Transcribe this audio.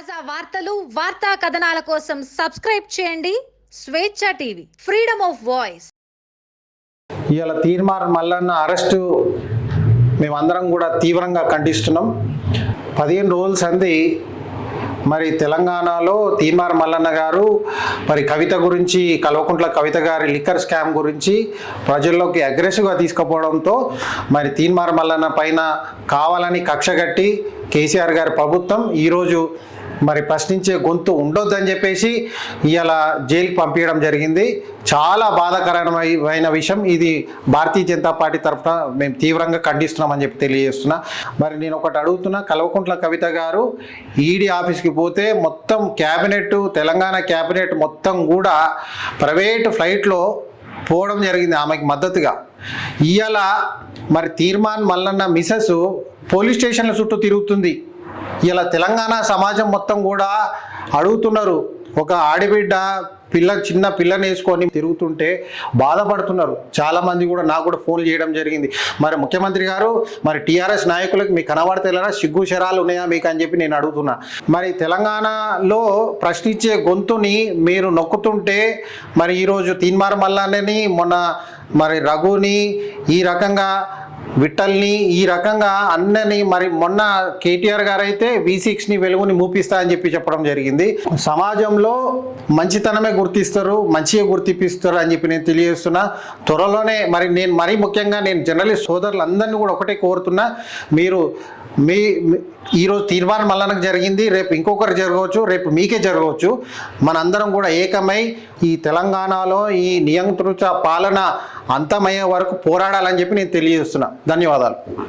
తాజా వార్తలు వార్తా కథనాల కోసం సబ్స్క్రైబ్ చేయండి. స్వేచ్ఛ టీవీ ఫ్రీడమ్ ఆఫ్ వాయిస్. ఇవాళ తీర్మార్ మల్లన్న అరెస్టు మేమందరం కూడా తీవ్రంగా ఖండిస్తున్నాం. పదిహేను రోజుల సంది మరి తెలంగాణలో తీర్మార్ మల్లన్న గారు మరి కవిత గురించి కల్వకుంట్ల కవిత గారి లిక్కర్ స్కామ్ గురించి ప్రజల్లోకి అగ్రెసివ్గా తీసుకుపోవడంతో మరి తీర్మార్ మల్లన్న పైన కావాలని కక్షగట్టి కేసీఆర్ గారి ప్రభుత్వం ఈరోజు మరి ప్రశ్నించే గొంతు ఉండొద్దని చెప్పేసి ఇవాళ జైలుకి పంపించడం జరిగింది. చాలా బాధాకరమైన విషయం. ఇది భారతీయ జనతా పార్టీ తరఫున మేము తీవ్రంగా ఖండిస్తున్నామని చెప్పి తెలియజేస్తున్నా. మరి నేను ఒకటి అడుగుతున్నా. కల్వకుంట్ల కవిత గారు ఈడీ ఆఫీస్కి పోతే మొత్తం క్యాబినెట్ తెలంగాణ క్యాబినెట్ మొత్తం కూడా ప్రైవేట్ ఫ్లైట్లో పోవడం జరిగింది ఆమెకి మద్దతుగా. ఇవాళ మరి తీర్మాన్ మల్లన్న మిసెస్ పోలీస్ స్టేషన్ల చుట్టూ తిరుగుతుంది. ఇలా తెలంగాణ సమాజం మొత్తం కూడా అడుగుతున్నారు. ఒక ఆడిబిడ్డ పిల్ల చిన్న పిల్లని వేసుకొని తిరుగుతుంటే బాధపడుతున్నారు. చాలామంది కూడా నాకు కూడా ఫోన్ చేయడం జరిగింది. మరి ముఖ్యమంత్రి గారు మరి టీఆర్ఎస్ నాయకులకు మీకు కనబడతలేరా? సిగ్గు శరాలు ఉన్నాయా మీకు అని చెప్పి నేను అడుగుతున్నా. మరి తెలంగాణలో ప్రశ్నించే గొంతుని మీరు నొక్కుతుంటే మరి ఈరోజు తీన్మార్ మల్లానని మొన్న మరి రఘుని ఈ రకంగా విట్టల్ని ఈ రకంగా అన్నని మరి మొన్న కేటీఆర్ గారు అయితే వి సిక్స్ని వెలుగుని మూపిస్తా అని చెప్పి చెప్పడం జరిగింది. సమాజంలో మంచితనమే గుర్తిస్తారు మంచిగా గుర్తిపిస్తారు అని చెప్పి నేను తెలియజేస్తున్నా. త్వరలోనే మరి నేను మరీ ముఖ్యంగా నేను జర్నలిస్ట్ సోదరులందరినీ కూడా ఒకటే కోరుతున్నా. మీరు మీ ఈరోజు తీర్మానం మల్లనకు జరిగింది. రేపు ఇంకొకరు జరగవచ్చు రేపు మీకే జరగవచ్చు. మనందరం కూడా ఏకమై ఈ తెలంగాణలో ఈ నియంత్రిత పాలన అంతమయ్యే వరకు పోరాడాలని చెప్పి నేను తెలియజేస్తున్నా. ధన్యవాదాలు.